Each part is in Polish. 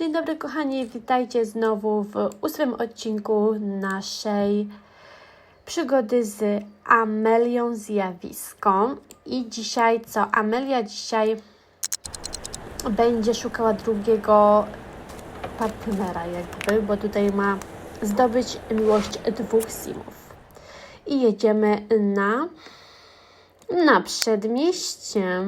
Dzień dobry kochani, witajcie znowu w ósmym odcinku naszej przygody z Amelią Zjawiską. I dzisiaj co? Amelia dzisiaj będzie szukała drugiego partnera jakby, bo tutaj ma zdobyć miłość dwóch simów. I jedziemy na na przedmieście.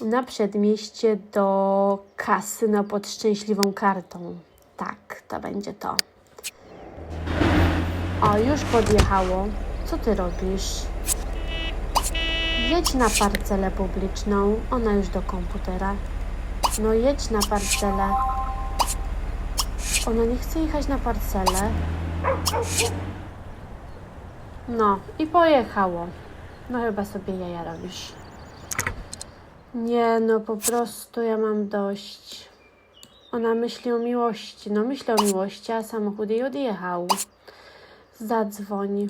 Na przedmieście do kasyna pod szczęśliwą kartą. Tak, to będzie to. O, już podjechało. Co ty robisz? Jedź na parcelę publiczną. Ona już do komputera. No jedź na parcelę. Ona nie chce jechać na parcelę. No i pojechało. No chyba sobie jaja robisz. Nie, no po prostu ja mam dość. Ona myśli o miłości. No myślę o miłości, a samochód jej odjechał. Zadzwoń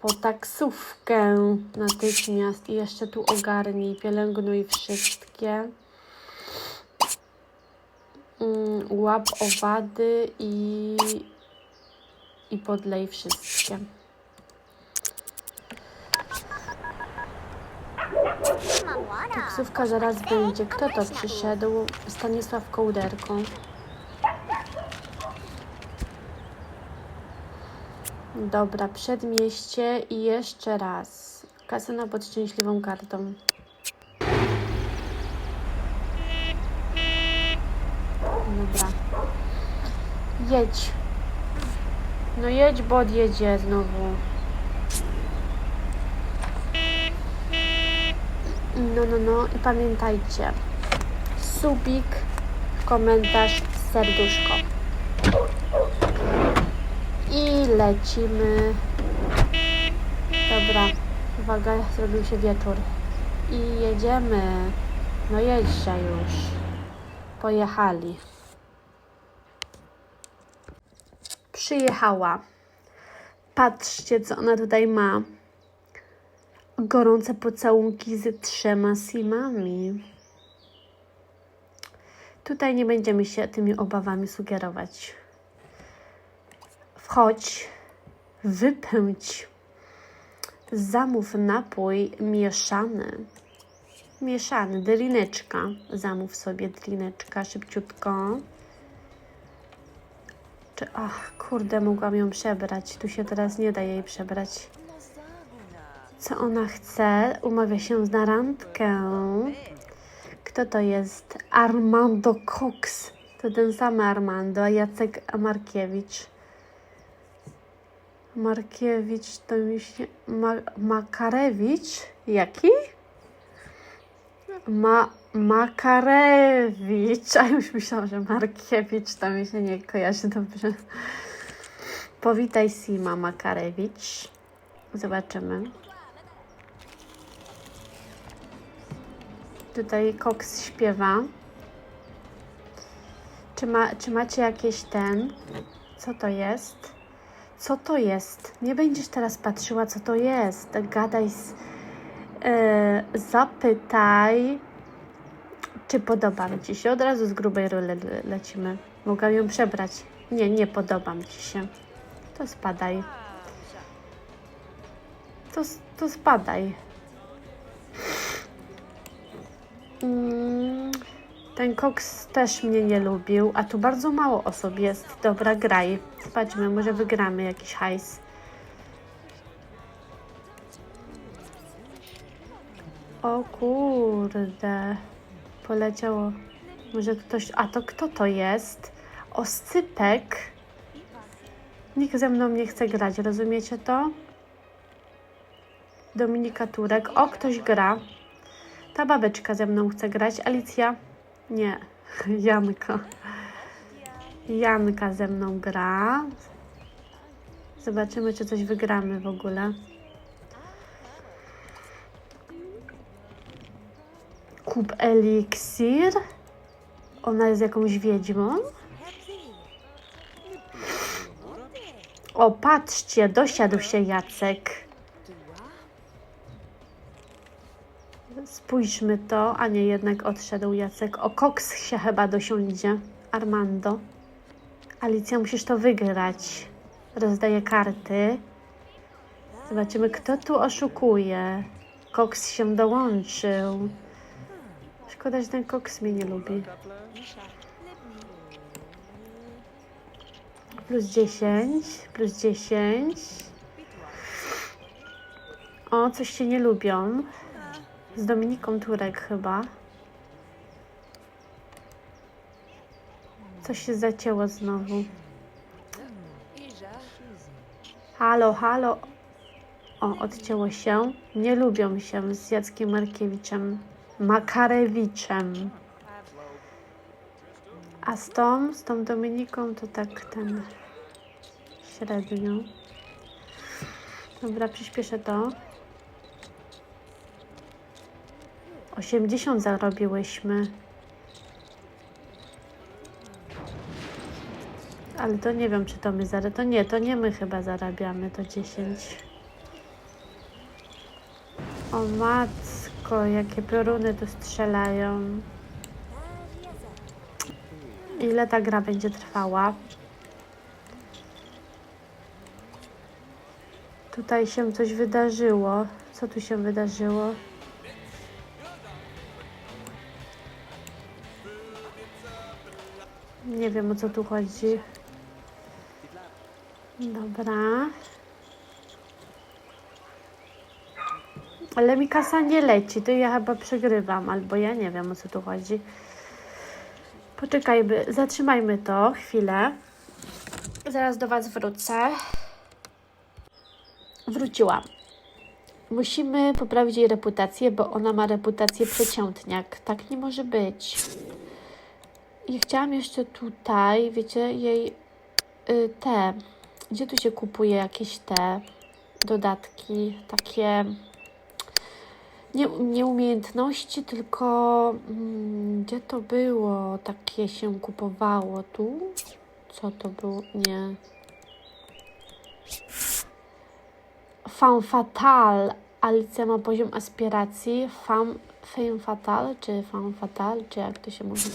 po taksówkę natychmiast i jeszcze tu ogarnij, pielęgnuj wszystkie. Mm, Łap owady i, i podlej wszystkie. Taksówka zaraz będzie. Kto to przyszedł? Stanisław Kołderko. Dobra, przedmieście i jeszcze raz. Kasyna pod szczęśliwą kartą. Dobra. Jedź. No jedź, bo odjedzie znowu. No, no, no i pamiętajcie. Subik, komentarz, serduszko. I lecimy. Dobra, uwaga, zrobił się wieczór. I jedziemy. No jedźcie już. Pojechali. Przyjechała. Patrzcie, co ona tutaj ma gorące pocałunki z trzema simami. Tutaj nie będziemy się tymi obawami sugerować. Wchodź, wypędź, zamów napój mieszany. Mieszany, drineczka. Zamów sobie drineczka szybciutko. Czy, ach, kurde, mogłam ją przebrać. Tu się teraz nie da jej przebrać co ona chce. Umawia się na randkę. Kto to jest? Armando Cox. To ten sam Armando, Jacek Markiewicz. Markiewicz to mi się... Ma, Makarewicz? Jaki? Ma, Makarewicz. A już myślałam, że Markiewicz to mi się nie kojarzy dobrze. Powitaj Sima Makarewicz. Zobaczymy. Tutaj Cox śpiewa. Czy, ma, czy macie jakieś ten? Co to jest? Co to jest? Nie będziesz teraz patrzyła, co to jest. Gadaj, z, e, zapytaj, czy podoba mi ci się. Od razu z grubej le, lecimy. Mogę ją przebrać. Nie, nie podoba mi ci się. To spadaj. To, to spadaj. Ten koks też mnie nie lubił, a tu bardzo mało osób jest. Dobra, graj. Zobaczmy, może wygramy jakiś hajs. O kurde. Poleciało. Może ktoś... A to kto to jest? Oscypek. Nikt ze mną nie chce grać, rozumiecie to? Dominika Turek. O, ktoś gra. Ta babeczka ze mną chce grać. Alicja? Nie. Janka. Janka ze mną gra. Zobaczymy, czy coś wygramy w ogóle. Kup eliksir. Ona jest jakąś wiedźmą. O, patrzcie, dosiadł się Jacek. Spójrzmy to, a nie jednak odszedł Jacek. O, koks się chyba dosiądzie. Armando. Alicja, musisz to wygrać. Rozdaję karty. Zobaczymy, kto tu oszukuje. Cox się dołączył. Szkoda, że ten Cox mnie nie lubi. Plus 10, plus 10. O, coś się nie lubią. Z Dominiką Turek chyba. Coś się zacięło znowu. Halo, halo. O, odcięło się. Nie lubią się z Jackiem Markiewiczem. Makarewiczem. A z tą, z tą Dominiką to tak ten średnio. Dobra, przyspieszę to. 80 zarobiłyśmy. Ale to nie wiem, czy to my zarabiamy. To nie, to nie my chyba zarabiamy to 10. O matko, jakie pioruny tu strzelają. Ile ta gra będzie trwała? Tutaj się coś wydarzyło. Co tu się wydarzyło? Nie wiem o co tu chodzi. Dobra. Ale mi kasa nie leci, to ja chyba przegrywam, albo ja nie wiem o co tu chodzi. Poczekajmy, zatrzymajmy to chwilę. Zaraz do Was wrócę. Wróciłam. Musimy poprawić jej reputację, bo ona ma reputację przeciętniak. Tak nie może być. I chciałam jeszcze tutaj, wiecie, jej y, te, gdzie tu się kupuje jakieś te dodatki, takie nie, nie umiejętności, tylko mm, gdzie to było, takie się kupowało tu? Co to było? Nie. Femme Fatale. Alicja ma poziom aspiracji. Femme, femme Fatale, czy Femme Fatale, czy jak to się mówi?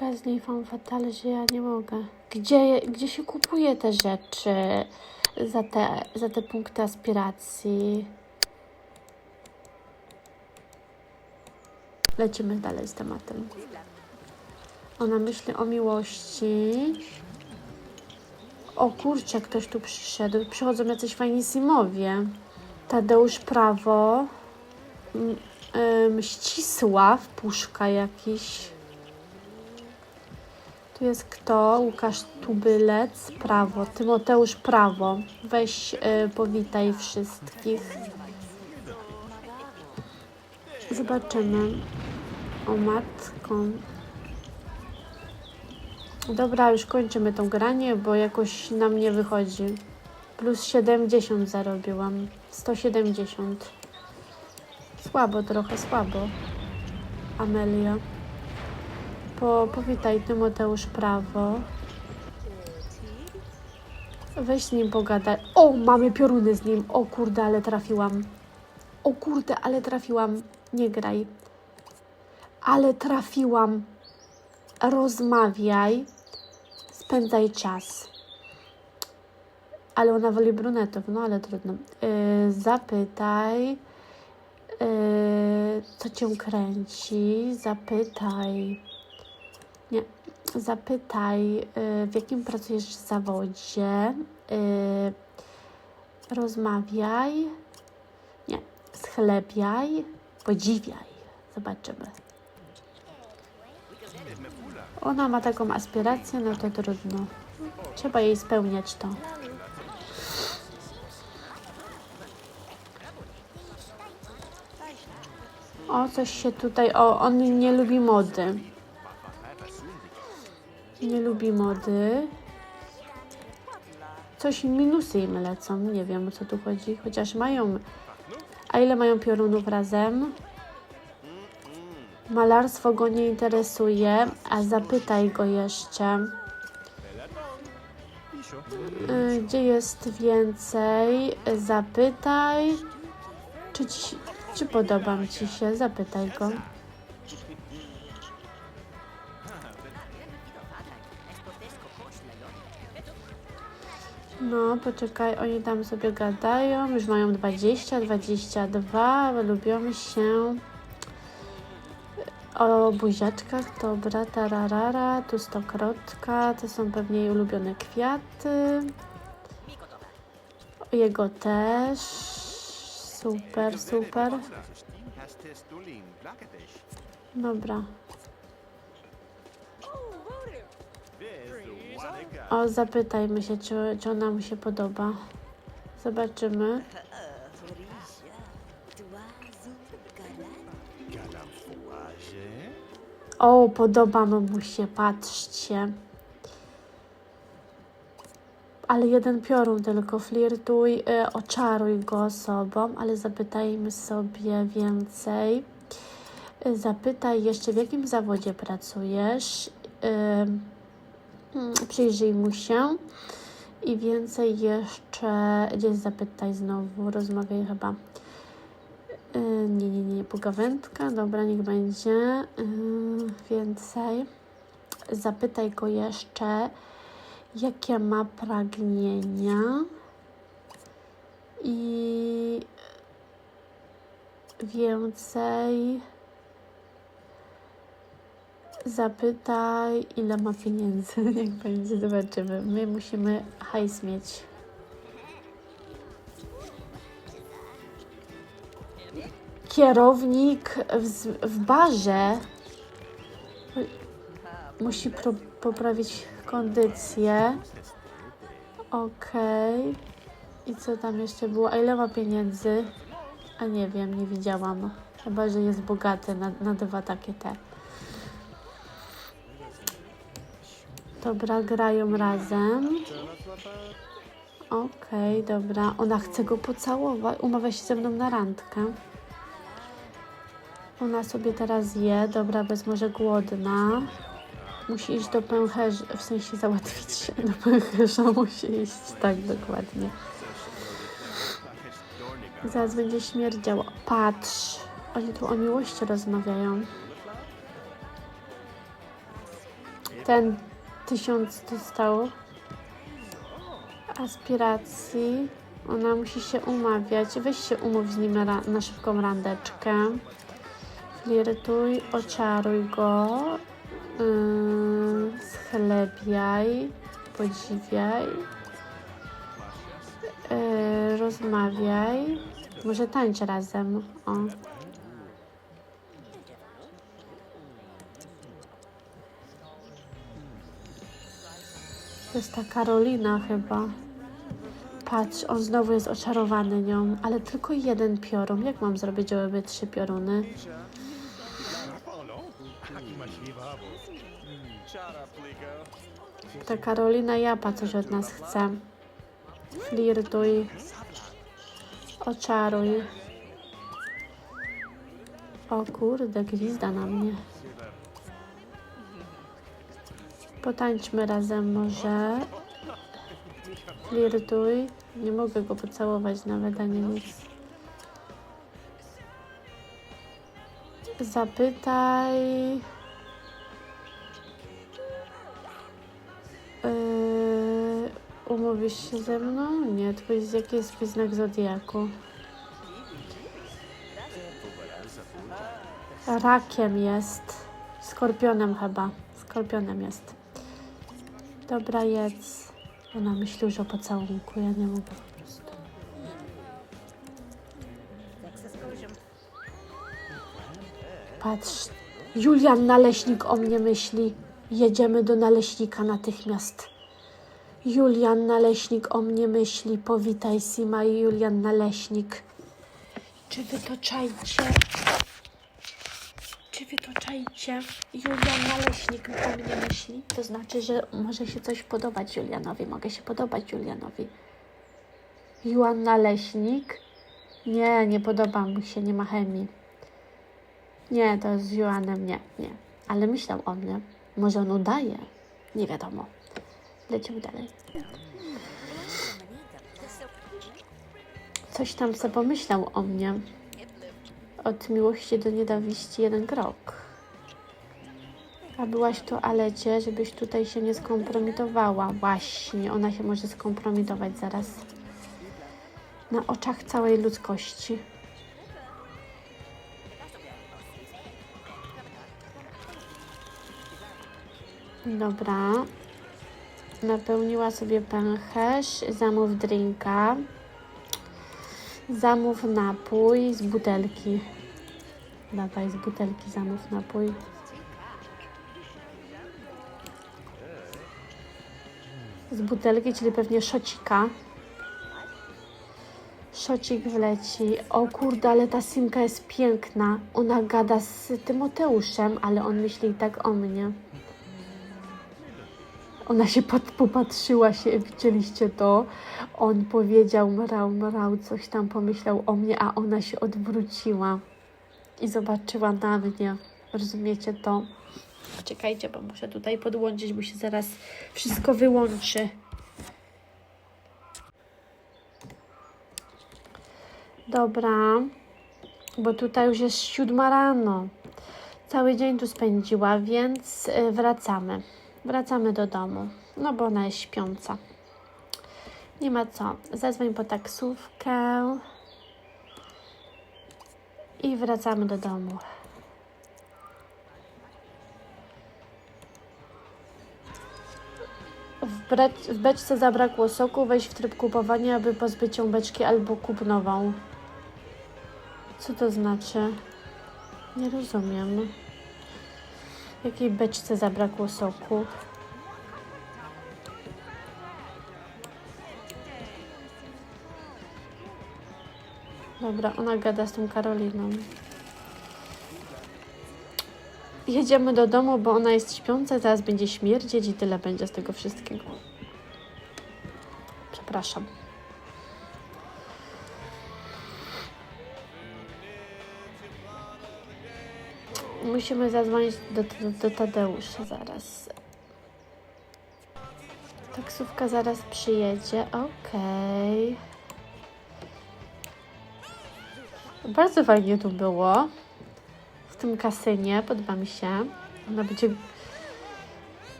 Taka z niej Femme Fatale, że ja nie mogę. Gdzie, gdzie się kupuje te rzeczy za te, za te punkty aspiracji? Lecimy dalej z tematem. Ona myśli o miłości. O kurczę, ktoś tu przyszedł. Przychodzą jacyś fajni simowie. Tadeusz Prawo. M- ym, Ścisław Puszka jakiś. Tu jest kto? Łukasz Tubylec, Prawo. Tymoteusz Prawo. Weź y, powitaj wszystkich. Zobaczymy. O matką. Dobra, już kończymy tą granie, bo jakoś nam nie wychodzi. Plus 70 zarobiłam. 170. Słabo, trochę słabo. Amelia. Po, powitaj Tymoteusz Prawo. Weź z nim pogadaj. O, mamy pioruny z nim. O kurde, ale trafiłam. O kurde, ale trafiłam. Nie graj. Ale trafiłam. Rozmawiaj. Spędzaj czas. Ale ona woli brunetów, no ale trudno. Yy, zapytaj, yy, co cię kręci. Zapytaj. Zapytaj, yy, w jakim pracujesz zawodzie. Yy, rozmawiaj. Nie. Schlebiaj. Podziwiaj. Zobaczymy. Ona ma taką aspirację, no to trudno. Trzeba jej spełniać to. O, coś się tutaj. O, on nie lubi mody. Nie lubi mody. Coś minusy im lecą. Nie wiem o co tu chodzi. Chociaż mają. A ile mają piorunów razem? Malarstwo go nie interesuje, a zapytaj go jeszcze. Y, Gdzie jest więcej? Zapytaj. Czy, ci, czy podobam ci się? Zapytaj go. No, poczekaj, oni tam sobie gadają, już mają 20, 22, lubią się. O buziaczkach, dobra, tararara, tu stokrotka, to są pewnie jej ulubione kwiaty. Jego też. Super, super. Dobra. O, zapytajmy się, czy, czy ona mu się podoba. Zobaczymy. O, podoba mu się, patrzcie. Ale jeden piorun tylko, flirtuj, y, oczaruj go sobą, ale zapytajmy sobie więcej. Y, zapytaj jeszcze, w jakim zawodzie pracujesz. Y, przyjrzyj mu się. I więcej jeszcze, gdzieś zapytaj znowu, rozmawiaj chyba. Yy, nie, nie, nie, pogawędka, dobra, niech będzie. Yy, więcej. Zapytaj go jeszcze, jakie ma pragnienia. I więcej. Zapytaj, ile ma pieniędzy. Jak będzie, zobaczymy. My musimy hajs mieć. Kierownik w, w barze musi pro, poprawić kondycję. Okej. I co tam jeszcze było? A ile ma pieniędzy? A nie wiem, nie widziałam. Chyba, że jest bogaty na, na dwa takie te. Dobra, grają razem. Okej, dobra. Ona chce go pocałować. Umawia się ze mną na randkę. Ona sobie teraz je. Dobra, bez może głodna. Musi iść do pęcherza, w sensie załatwić się do pęcherza. Musi iść, tak dokładnie. Zaraz będzie śmierdział. Patrz. Oni tu o miłości rozmawiają. Ten tysiąc dostał aspiracji. Ona musi się umawiać. Weź się umów z nim na, na szybką randeczkę. Flirtuj, oczaruj go. Yy, schlebiaj, podziwiaj. Yy, rozmawiaj. Może tańcz razem. O. To jest ta Karolina chyba. Patrz, on znowu jest oczarowany nią, ale tylko jeden piorun. Jak mam zrobić, żeby trzy pioruny? Ta Karolina Japa coś od nas chce. Flirtuj. Oczaruj. O kurde, gwizda na mnie. Potańczmy razem może. Flirtuj. Nie mogę go pocałować nawet ani nic. Zapytaj. Yy, umówisz się ze mną? Nie, twój jaki jest twój znak zodiaku? Rakiem jest. Skorpionem chyba. Skorpionem jest. Dobra, jedz. Ona myśli już o pocałunku, ja nie mogę po prostu. Patrz, Julian Naleśnik o mnie myśli. Jedziemy do Naleśnika natychmiast. Julian Naleśnik o mnie myśli. Powitaj Sima i Julian Naleśnik. Czy wy to czajcie? Czy wy to czajcie? Julian Naleśnik o mnie myśli. To znaczy, że może się coś podobać Julianowi. Mogę się podobać Julianowi. Julian Naleśnik? Nie, nie podoba mu się, nie ma chemii. Nie, to z Joanem nie, nie. Ale myślał o mnie. Może on udaje? Nie wiadomo. Lecimy dalej. Coś tam sobie pomyślał o mnie. Od miłości do nienawiści jeden krok. A byłaś w toalecie, żebyś tutaj się nie skompromitowała. Właśnie, ona się może skompromitować zaraz. Na oczach całej ludzkości. Dobra. Napełniła sobie pęcherz. Zamów drinka. Zamów napój z butelki. Dawaj, z butelki zamów napój. Z butelki, czyli pewnie szocika. Szocik wleci. O kurde, ale ta Simka jest piękna. Ona gada z Tymoteuszem, ale on myśli i tak o mnie. Ona się popatrzyła się, widzieliście to? On powiedział mrał, mrał, coś tam pomyślał o mnie, a ona się odwróciła i zobaczyła na mnie. Rozumiecie to? Czekajcie, bo muszę tutaj podłączyć, bo się zaraz wszystko wyłączy. Dobra, bo tutaj już jest siódma rano. Cały dzień tu spędziła, więc y, wracamy. Wracamy do domu, no bo ona jest śpiąca. Nie ma co. Zadzwoń po taksówkę i wracamy do domu. W, bre- w beczce zabrakło soku, weź w tryb kupowania, aby pozbyć się beczki albo kup nową. Co to znaczy? Nie rozumiem. Jakiej beczce zabrakło soku? Dobra, ona gada z tą Karoliną. Jedziemy do domu, bo ona jest śpiąca, zaraz będzie śmierdzieć i tyle będzie z tego wszystkiego. Przepraszam. Musimy zadzwonić do, do, do Tadeusza zaraz. Taksówka zaraz przyjedzie. Okej. Bardzo fajnie tu było. W tym kasynie. Podoba mi się. Ona będzie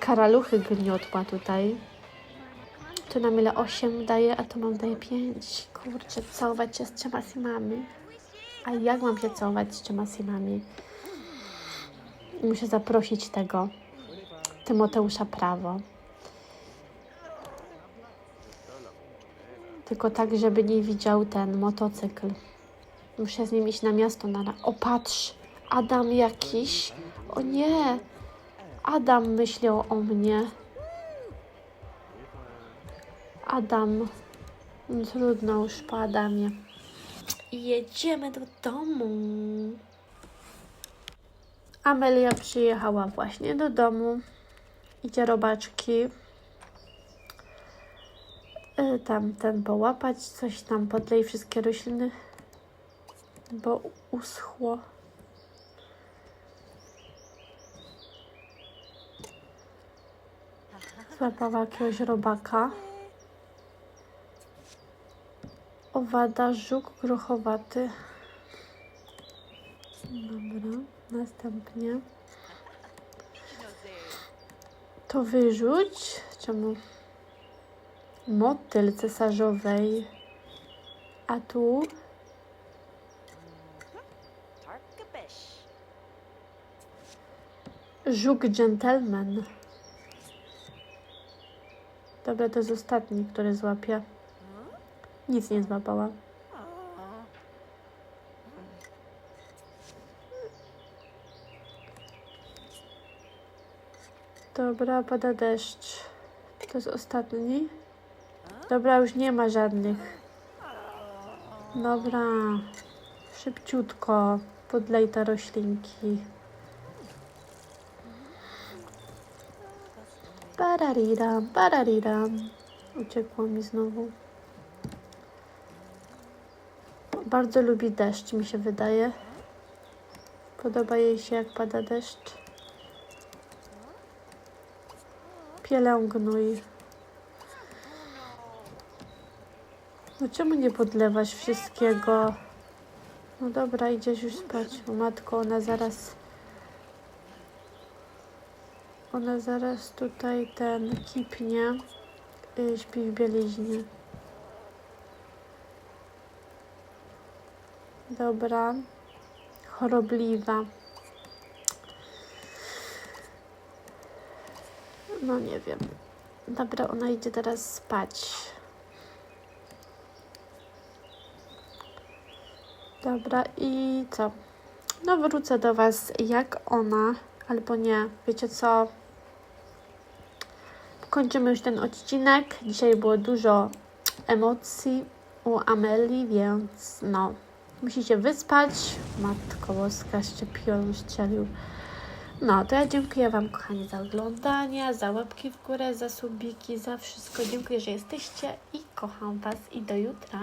karaluchy gniotła tutaj. Tu nam ile 8 daje, a tu mam daje 5. Kurczę, całować się z trzema simami. A jak mam się całować z trzema simami? Muszę zaprosić tego Tymoteusza Prawo. Tylko tak, żeby nie widział ten motocykl. Muszę z nim iść na miasto na... O, patrz! Adam jakiś. O nie! Adam myślał o mnie. Adam. No, trudno już po Adamie. Jedziemy do domu. Amelia przyjechała właśnie do domu. Idzie robaczki. Y, Tam ten połapać, coś tam podlej wszystkie rośliny, bo uschło. Złapała jakiegoś robaka. Owada, żuk grochowaty. Dobra, następnie. To wyrzuć. Czemu? Motyl cesarzowej. A tu żuk gentleman. Dobra, to jest ostatni, który złapie. Nic nie złapała. Dobra, pada deszcz. To jest ostatni. Dobra, już nie ma żadnych. Dobra, szybciutko podlej te roślinki. Parariram, parariram. Uciekło mi znowu. Bardzo lubi deszcz, mi się wydaje. Podoba jej się, jak pada deszcz. Pielęgnuj. No czemu nie podlewasz wszystkiego? No dobra, idziesz już spać. O matko, ona zaraz... Ona zaraz tutaj ten kipnie. Y, śpi w bieliźnie. Dobra. Chorobliwa. No nie wiem. Dobra, ona idzie teraz spać. Dobra, i co? No wrócę do Was jak ona, albo nie. Wiecie co? Kończymy już ten odcinek. Dzisiaj było dużo emocji u Ameli, więc no. Musicie wyspać. Matko Boska, szczepion ścielił. No, to ja dziękuję Wam, kochani, za oglądanie, za łapki w górę, za subiki, za wszystko. Dziękuję, że jesteście i kocham Was i do jutra.